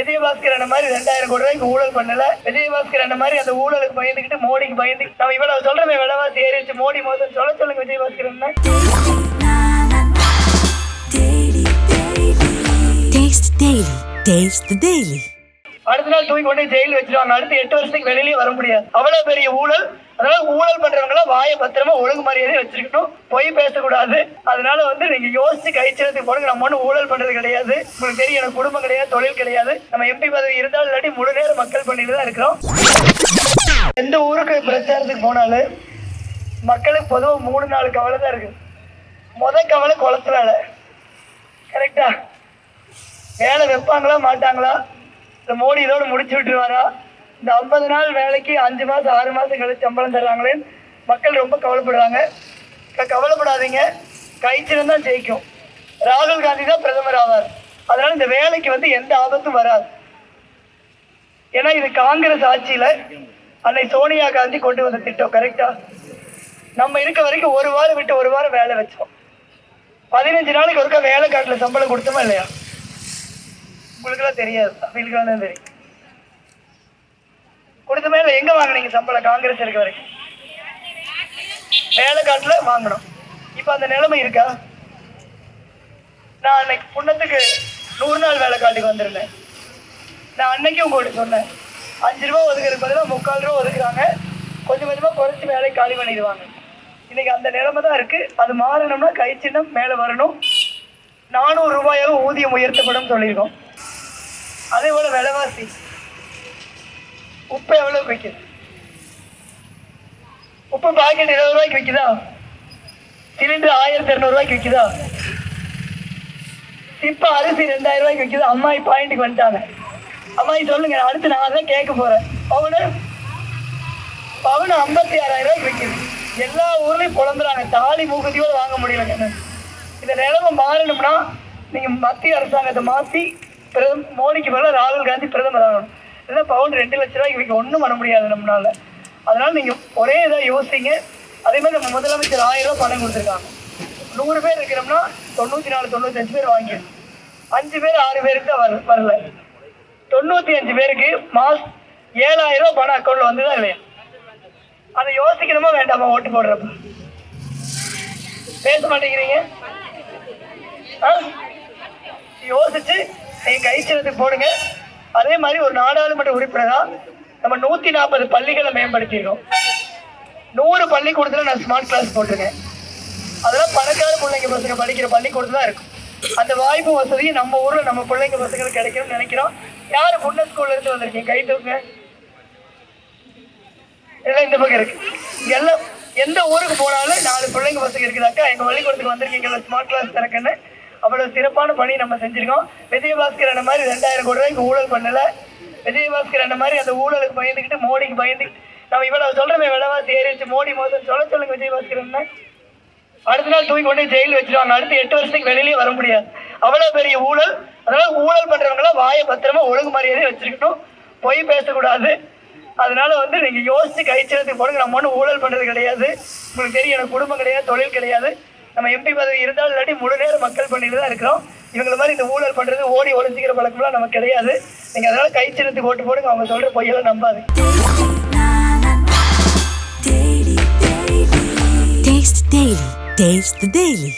விஜயபாஸ்கர் அந்த மாதிரி ரெண்டாயிரம் கோடி ரூபாய்க்கு ஊழல் பண்ணல. விஜயபாஸ்கர் அந்த மாதிரி அந்த ஊழலுக்கு பயந்துக்கிட்டு மோடிக்கு பயந்து நம்ம இவ்வளவு சொல்றமே விலைவாசி ஏறிச்சு மோடி மோசம். சொல்ல சொல்லுங்க விஜயபாஸ்கர் என்ன Taste the Daily. அடுத்த நாள் தூக்கி கொண்டு ஜெயில வச்சிருவாங்க. அடுத்த எட்டு வருஷத்துக்கு வெளியிலேயே வர முடியாது. அவ்வளவு பெரிய ஊழல். அதனால ஊழல் பண்றவங்க வாய வாயை பத்திரமா ஒழுங்கு மரியாதை வச்சிருக்கணும் பொய் பேசக்கூடாது. அதனால வந்து நீங்க யோசிச்சு கழிச்சதுக்கு போடுங்க. நம்ம ஒன்றும் ஊழல் பண்றது கிடையாது. உங்களுக்கு தெரியும் எனக்கு குடும்பம் கிடையாது தொழில் கிடையாது. நம்ம எம்பி பதவி இருந்தாலும் இல்லாட்டி முழு நேரம் மக்கள் பண்ணிட்டு தான் இருக்கிறோம். எந்த ஊருக்கு பிரச்சாரத்துக்கு போனாலும் மக்களுக்கு பொதுவாக மூணு நாலு கவலை தான் இருக்கு. முத கவலை குளத்து வேலை கரெக்டா வேலை வைப்பாங்களா மாட்டாங்களா? இந்த மோடி இதோடு முடிச்சு விட்டுருவாரா? இந்த ஐம்பது நாள் வேலைக்கு அஞ்சு மாதம் ஆறு மாதம் கழிச்சு சம்பளம் தர்றாங்களேன்னு மக்கள் ரொம்ப கவலைப்படுறாங்க. கவலைப்படாதீங்க. கைச்சிடம் தான் ஜெயிக்கும். ராகுல் காந்தி தான் பிரதமர் ஆவார். அதனால இந்த வேலைக்கு வந்து எந்த ஆபத்தும் வராது. ஏன்னா இது காங்கிரஸ் ஆட்சியில் அன்னை சோனியா காந்தி கொண்டு வந்த திட்டம் கரெக்டா நம்ம இருக்க வரைக்கும் ஒரு வாரம் விட்டு ஒரு வாரம் வேலை வச்சோம். பதினஞ்சு நாளைக்கு ஒருக்கா வேலை காட்டில் சம்பளம் கொடுத்தோமா இல்லையா? உங்களுக்குலாம் தெரியாது. தெரியும். கொடுத்த மேல எங்க வாங்குனீங்க சம்பளம்? காங்கிரஸ் இருக்க வரைக்கும். வேலை காட்டுல வாங்கணும். இப்ப அந்த நிலைமை இருக்கா? நான் அன்னைக்கு புண்ணத்துக்கு நூறு நாள் வேலை காட்டுக்கு வந்திருந்தேன். நான் அன்னைக்கு உங்கள்கிட்ட சொன்னேன். அஞ்சு ரூபா ஒதுக்குறதுக்கு பதிலாக முக்கால் ரூபா ஒதுக்குறாங்க. கொஞ்சம் கொஞ்சமாக குறைச்சி வேலை காலி பண்ணிடுவாங்க. இன்னைக்கு அந்த நிலைமை தான் இருக்கு. அது மாறணும்னா கை சின்னம் மேலே வரணும். நானூறு ரூபாயாக ஊதியம் உயர்த்தப்படும் சொல்லியிருக்கோம். அதே போல விலைவாசி. உப்பு எவ்வளோ விற்குது உப்பு பாக்கெட் இருபது ரூபாய்க்கு விற்குதா சிலிண்டர் ஆயிரத்தி இரநூறுவாய்க்கு விற்குதா இப்போ அரிசி ரெண்டாயிரம் ரூபாய்க்கு விற்கிது அம்மாயி பாயிண்ட்டுக்கு வந்துட்டாங்க. அம்மாயி சொல்லுங்க அடுத்து நான் தான் கேட்க போகிறேன் பவுனு? பவுனு ஐம்பத்தி ஆறாயிரம் ரூபாய்க்கு விற்கிது எல்லா ஊர்லேயும் புலம்புறாங்க. தாலி மூக்குத்தியோட வாங்க முடியலங்க இந்த நிலைமை மாறணும்னா நீங்கள் மத்திய அரசாங்கத்தை மாற்றி பிரதம் மோடிக்கு பிறகு ராகுல் காந்தி பிரதமர் ஆகணும். இல்லைன்னா பவுன் ரெண்டு லட்ச ரூபாய்க்கு விற்க ஒன்றும் பண்ண முடியாது நம்மளால. அதனால நீங்க ஒரே இதாக யோசிங்க. அதே மாதிரி நம்ம முதலமைச்சர் ஆயிரம் ரூபாய் பணம் கொடுத்துருக்காங்க. நூறு பேர் இருக்கிறோம்னா தொண்ணூத்தி நாலு தொண்ணூத்தஞ்சு பேர் வாங்கிடும் அஞ்சு பேர் ஆறு பேருக்கு தான் வர வரல. தொண்ணூத்தி அஞ்சு பேருக்கு மாஸ் ஏழாயிரம் ரூபாய் பணம் அக்கௌண்ட்ல வந்துதான் இல்லையா? அதை யோசிக்கணுமா வேண்டாமா ஓட்டு போடுறப்ப? பேச மாட்டேங்கிறீங்க? ஆ? யோசிச்சு நீங்க கைச்சலத்துக்கு போடுங்க. அதே மாதிரி ஒரு நாடாளுமன்ற உறுப்பினரா நம்ம நூத்தி நாற்பது பள்ளிகளை மேம்படுத்தியிருக்கோம். நூறு பள்ளிக்கூடத்துல நான் ஸ்மார்ட் கிளாஸ் போட்டிருக்கேன். அதெல்லாம் பணக்கார பிள்ளைங்க பசங்க படிக்கிற பள்ளிக்கூடத்துல தான் இருக்கும். அந்த வாய்ப்பு வசதி நம்ம ஊர்ல நம்ம பிள்ளைங்க பசங்களுக்கு கிடைக்கும்னு நினைக்கிறோம். யாரு முன்ன ஸ்கூல்ல இருந்து வந்திருக்கீங்க? கை தூக்க எல்லாம் இந்த பக்கம் இருக்கு. எல்லாம் எந்த ஊருக்கு போனாலும் நாலு பிள்ளைங்க பசங்க இருக்குதாக்கா? எங்க பள்ளிக்கூடத்துக்கு வந்திருக்கீங்க ஸ்மார்ட் கிளாஸ் திறக்குன்னு. அவ்வளவு சிறப்பான பணி நம்ம செஞ்சிருக்கோம். விஜயபாஸ்கர் அந்த மாதிரி ரெண்டாயிரம் கோடி ரூபாய்க்கு ஊழல் பண்ணல. விஜயபாஸ்கர் அந்த மாதிரி அந்த ஊழலுக்கு பயந்துக்கிட்டு மோடிக்கு பயந்து நம்ம இவ்வளவு சொல்றமே விலைவாசி ஏறிச்சு மோடி மோசம் சொல்ல சொல்லுங்க விஜயபாஸ்கர் என்ன அடுத்த நாள் தூக்கி கொண்டு ஜெயில் வச்சிருவாங்க. அடுத்த எட்டு வருஷத்துக்கு வெளியிலே வர முடியாது. அவ்வளவு பெரிய ஊழல். அதனால ஊழல் பண்றவங்க வாயை பத்திரமா ஒழுங்கு மரியாதை வச்சிருக்கணும். பொய் பேசக்கூடாது. அதனால வந்து நீங்க யோசிச்சு கைச்சலத்துக்கு போடுங்க. நம்ம ஒன்றும் ஊழல் பண்றது கிடையாது. உங்களுக்கு தெரியும் எனக்கு குடும்பம் கிடையாது தொழில் கிடையாது. நம்ம எம்பி பதவி இருந்தாலும் இல்லாட்டி முழு நேரம் மக்கள் பண்ணிட்டு தான் இருக்கிறோம் இவங்கள மாதிரி இந்த ஊழல் பண்றது ஓடி ஒழிஞ்சிக்கிற பழக்கம்லாம் நமக்கு கிடையாது நீங்க அதனால கைச்சலத்துக்கு ஓட்டு போடுங்க அவங்க சொல்ற பொய்யெல்லாம் நம்பாது Taste Daily. Taste the Daily.